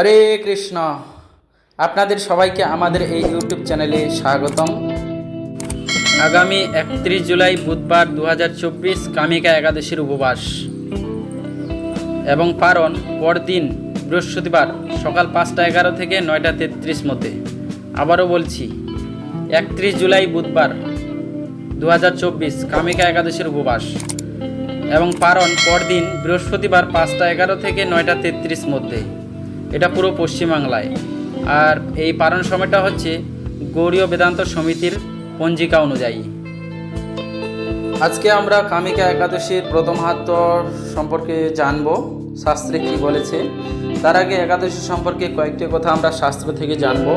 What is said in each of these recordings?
হরে কৃষ্ণ। আপনাদের সবাইকে আমাদের এই ইউটিউব চ্যানেলে স্বাগতম। আগামী একত্রিশ জুলাই বুধবার দু হাজার চব্বিশ কামিকা একাদশীর উপবাস। এবং পারণ পরদিন বৃহস্পতিবার সকাল পাঁচটা এগারো থেকে নয়টা তেত্রিশ মধ্যে। আবারও বলছি, একত্রিশ জুলাই বুধবার দু হাজার চব্বিশ কামিকা একাদশীর উপবাস। এবং পারণ পরদিন বৃহস্পতিবার পাঁচটা এগারো থেকে নয়টা তেত্রিশ মধ্যে। এটা পুরো পশ্চিমবাংলায়। আর এই পারণ সময়টা হচ্ছে গৌরীয় বেদান্ত সমিতির পঞ্জিকা অনুযায়ী। আজকে আমরা কামিকা একাদশীর প্রথম হাত সম্পর্কে জানব, শাস্ত্রে কি বলেছে। তার আগে একাদশী সম্পর্কে কয়েকটি কথা আমরা শাস্ত্র থেকে জানব।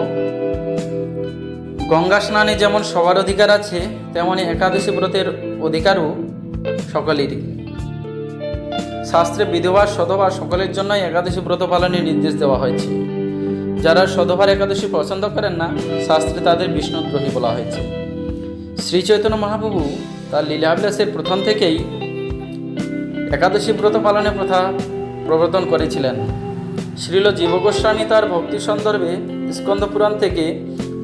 গঙ্গা স্নানে যেমন সবার অধিকার আছে, তেমনি একাদশী ব্রতের অধিকারও সকলেরই। শাস্ত্রে বিধবা, সধবা সকলের জন্যই একাদশী ব্রত পালনের নির্দেশ দেওয়া হয়েছে। যারা সধবার একাদশী পছন্দ করেন না, শাস্ত্রে তাদের বিষ্ণুদ্রোহী বলা হয়েছে। শ্রী চৈতন্য মহাপ্রভু তার লীলাবিলাসের প্রথম থেকেই একাদশী ব্রত পালনের প্রথা প্রবর্তন করেছিলেন। শ্রীল জীবগোস্বামী তার ভক্তি সন্দর্ভে স্কন্দ পুরাণ থেকে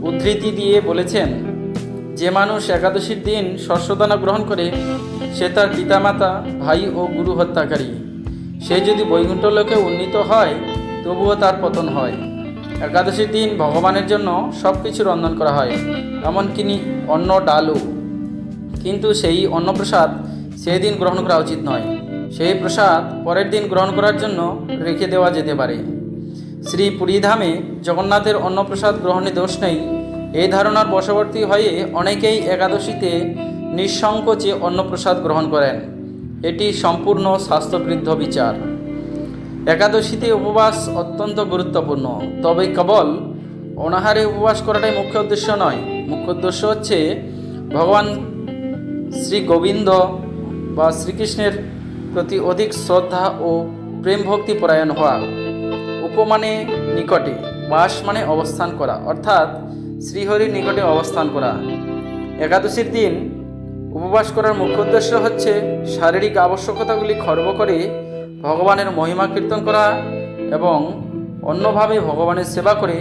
উদ্ধৃতি দিয়ে বলেছেন যে মানুষ একাদশীর দিন শস্যদানা গ্রহণ করে, সে তার পিতামাতা, ভাই ও গুরু হত্যাকারী। সে যদি বৈকুণ্ঠ লোকে উন্নীত হয়, তবুও তার পতন হয়। একাদশীর দিন ভগবানের জন্য সব কিছু রন্ধন করা হয়, এমনকি অন্ন, ডালও। কিন্তু সেই অন্নপ্রসাদ সেই দিন গ্রহণ করা উচিত নয়। সেই প্রসাদ পরের দিন গ্রহণ করার জন্য রেখে দেওয়া যেতে পারে। শ্রী পুরীধামে জগন্নাথের অন্নপ্রসাদ গ্রহণে দোষ নেই এই ধারণার বশবর্তী হয়ে অনেকেই একাদশীতে নিঃসংকোচে অন্নপ্রসাদ গ্রহণ করেন। এটি সম্পূর্ণ স্বাস্থ্যবৃদ্ধ বিচার। একাদশীতে উপবাস অত্যন্ত গুরুত্বপূর্ণ। তবে কেবল অনাহারে উপবাস করাটাই মুখ্য উদ্দেশ্য নয়। মুখ্য উদ্দেশ্য হচ্ছে ভগবান শ্রী গোবিন্দ বা শ্রীকৃষ্ণের প্রতি অধিক শ্রদ্ধা ও প্রেম ভক্তি পরায়ণ হওয়া। উপমানে নিকটে বাস মানে অবস্থান করা, অর্থাৎ শ্রীহরির নিকটে অবস্থান করা। একাদশীর দিন উপবাস করার মুখ্য উদ্দেশ্য হচ্ছে শারীরিক আবশ্যকতাগুলি খর্ব করে ভগবানের মহিমা কীর্তন করা এবং অন্যভাবে ভগবানের সেবা করে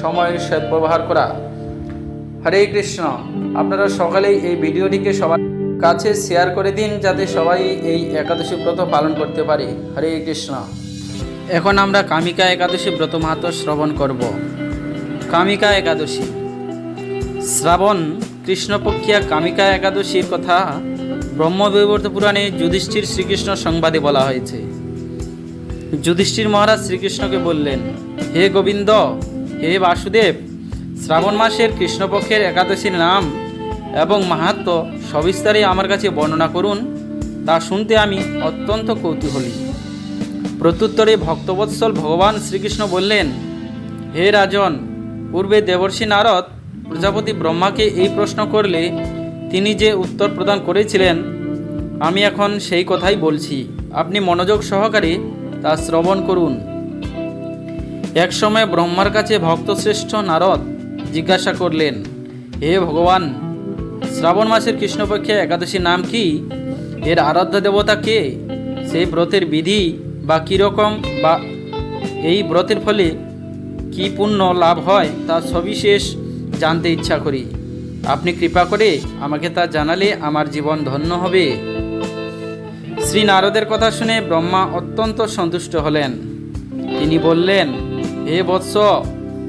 সময়ের সদ্ব্যবহার করা। হরে কৃষ্ণ, আপনারা সকালেই এই ভিডিওটিকে সবার কাছে শেয়ার করে দিন যাতে সবাই এই একাদশী ব্রত পালন করতে পারে। হরে কৃষ্ণ। এখন আমরা কামিকা একাদশী ব্রত মাহাত্ম শ্রবণ করব। কামিকা একাদশী। শ্রাবণ কৃষ্ণপক্ষিয়া কামিকা একাদশীর কথা ব্রহ্মবৈবর্ত পুরাণে যুধিষ্ঠির শ্রীকৃষ্ণ সংবাদে বলা হয়েছে। যুধিষ্ঠির মহারাজ শ্রীকৃষ্ণকে বললেন, হে গোবিন্দ, হে বাসুদেব, শ্রাবণ মাসের কৃষ্ণপক্ষের একাদশীর নাম এবং মাহাত্ম সবিস্তারে আমার কাছে বর্ণনা করুন, তা শুনতে আমি অত্যন্ত কৌতূহলী। প্রত্যুত্তরে ভক্তবৎসল ভগবান শ্রীকৃষ্ণ বললেন, হে রাজন, পূর্বে দেবর্ষি নারদ প্রজাপতি ব্রহ্মাকে এই প্রশ্ন করলে তিনি যে উত্তর প্রদান করেছিলেন, আমি এখন সেই কথাই বলছি। আপনি মনোযোগ সহকারে তা শ্রবণ করুন। একসময় ব্রহ্মার কাছে ভক্তশ্রেষ্ঠ নারদ জিজ্ঞাসা করলেন, হে ভগবান, শ্রাবণ মাসের কৃষ্ণপক্ষে একাদশী নাম কি? এর আরাধ্য দেবতা কে? সেই ব্রতের বিধি বা কীরকম বা এই ব্রতের ফলে কি পুণ্য লাভ হয় তা সবিশেষ জানতে ইচ্ছা করি। আপনি কৃপা করে আমাকে তা জানালে আমার জীবন ধন্য হবে। শ্রী নারদের কথা শুনে ব্রহ্মা অত্যন্ত সন্তুষ্ট হলেন। তিনি বললেন, হে বৎস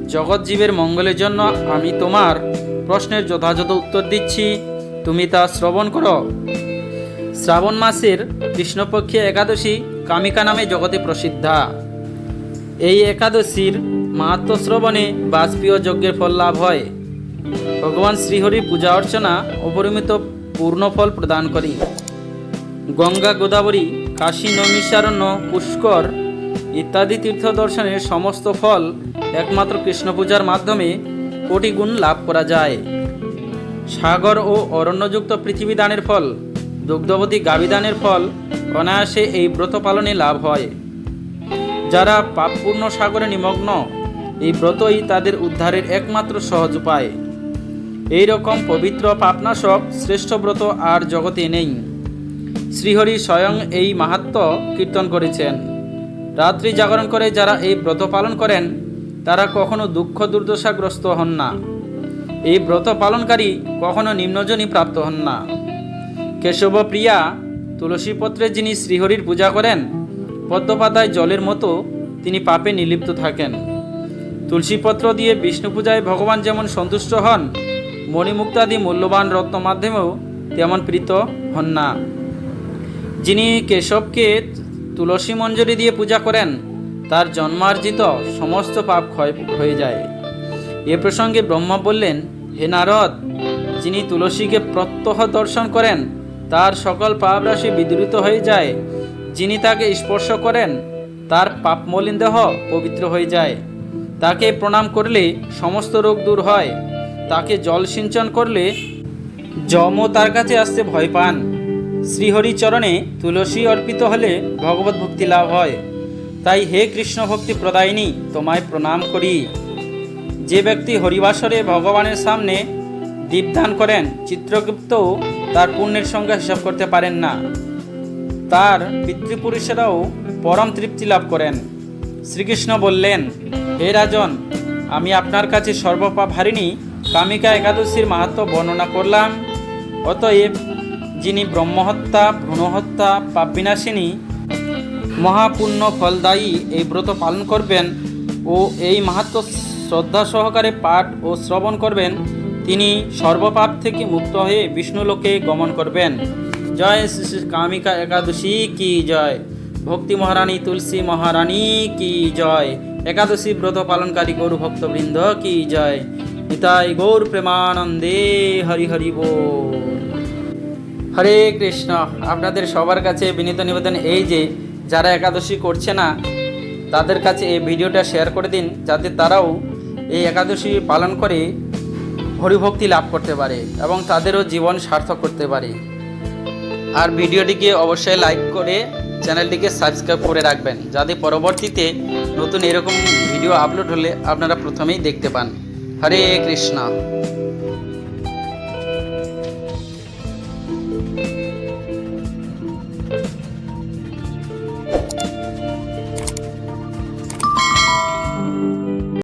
জগৎজীবের মঙ্গলের জন্য আমি তোমার প্রশ্নের যথাযথ উত্তর দিচ্ছি। তুমি তা শ্রবণ করো। শ্রাবণ মাসের কৃষ্ণপক্ষে একাদশী কামিকা নামে জগতে প্রসিদ্ধা। এই একাদশীর মাহাত্ম শ্রবণে বাষ্পীয় যজ্ঞের ফল লাভ হয়। ভগবান শ্রীহরির পূজা অর্চনা অপরিমিত পূর্ণ ফল প্রদান করে। গঙ্গা গোদাবরী, কাশী নৈমিষারণ্য, পুষ্কর ইত্যাদি তীর্থ দর্শনের সমস্ত ফল একমাত্র কৃষ্ণ পূজার মাধ্যমে কোটি গুণ লাভ করা যায়। সাগর ও অরণ্যযুক্ত পৃথিবী দানের ফল, দুগ্ধবতী গাবিদানের ফল অনায়াসে এই ব্রত পালনে লাভ হয়। যারা পাপপূর্ণ সাগরে নিমগ্ন, এই ব্রতই তাদের উদ্ধারের একমাত্র সহজ উপায়। এই রকম পবিত্র পাপনাশক শ্রেষ্ঠ ব্রত আর জগতে নেই। শ্রীহরি স্বয়ং এই মাহাত্ম কীর্তন করেছেন। রাত্রি জাগরণ করে যারা এই ব্রত পালন করেন, তারা কখনো দুঃখ দুর্দশাগ্রস্ত হন না। এই ব্রত পালনকারী কখনো নিম্নজনই প্রাপ্ত হন না। কেশবপ্রিয়া তুলসীপত্রে যিনি শ্রীহরির পূজা করেন, পদ্মপাতায় জলের মতো তিনি পাপে নিলিপ্ত থাকেন। তুলসীপত্র দিয়ে বিষ্ণু পূজায় ভগবান যেমন সন্তুষ্ট হন, মণিমুক্তাদি মূল্যবান রত্ন মাধ্যমেও তেমন প্রীত হন না। যিনি কেশবকে তুলসী মঞ্জরি দিয়ে পূজা করেন, তার জন্মার্জিত সমস্ত পাপ ক্ষয় হয়ে যায়। এ প্রসঙ্গে ব্রহ্মা বললেন, হে নারদ, যিনি তুলসীকে প্রত্যহ দর্শন করেন তার সকল পাপ রাশি বিদূরিত হয়ে যায়। যিনি তাকে স্পর্শ করেন, তার পাপ মলিন দেহ পবিত্র হয়ে যায়। তাকে প্রণাম করলে সমস্ত রোগ দূর হয়। তাকে জল সিঞ্চন করলে যমও তার কাছে আসতে ভয় পান। শ্রীহরি চরণে তুলসী অর্পিত হলে ভগবত ভক্তি লাভ হয়। তাই হে কৃষ্ণ ভক্তি প্রদায়িনী, তোমায় প্রণাম করি। যে ব্যক্তি হরিবাসরে ভগবানের সামনে দীপদান করেন, চিত্রগুপ্তও তার পুণ্যের সঙ্গে হিসাব করতে পারেন না। তার পিতৃপুরুষেরাও পরম তৃপ্তি লাভ করেন। শ্রীকৃষ্ণ বললেন, হে রাজন, আমি আপনার কাছে সর্বপাপ হারিণী কামিকা একাদশীর মাহাত্ম বর্ণনা করলাম। অতএব যিনি ব্রহ্মহত্যা, ভ্রূণহত্যা পাপ বিনাশিনী মহাপুণ্য ফলদায়ী এই ব্রত পালন করবেন ও এই মাহাত্ম শ্রদ্ধা সহকারে পাঠ ও শ্রবণ করবেন তিনি সর্বপাপ থেকে মুক্ত হয়ে বিষ্ণুলোকে গমন করবেন। জয় শ্রী কামিকা একাদশী কি জয়। ভক্তি মহারানী তুলসী মহারানী কি জয়। একাদশী ব্রত পালনকারী গৌর ভক্তবৃন্দ কি জয়। নিতাই গৌর প্রেমানন্দে হরি হরি বল হরে কৃষ্ণ, আপনাদের সবার কাছে বিনীত নিবেদন এই যে, যারা একাদশী করছে না, তাদের কাছে এই ভিডিওটা শেয়ার করে দিন, যাতে তারাও এই একাদশী পালন করে হরিভক্তি লাভ করতে পারে এবং তাদেরও জীবন সার্থক করতে পারে। আর ভিডিওটিকে অবশ্যই লাইক করে চ্যানেলটিকে সাবস্ক্রাইব করে রাখবেন, যাতে পরবর্তীতে নতুন এরকম ভিডিও আপলোড হলে আপনারা প্রথমেই দেখতে পান। হরে কৃষ্ণ।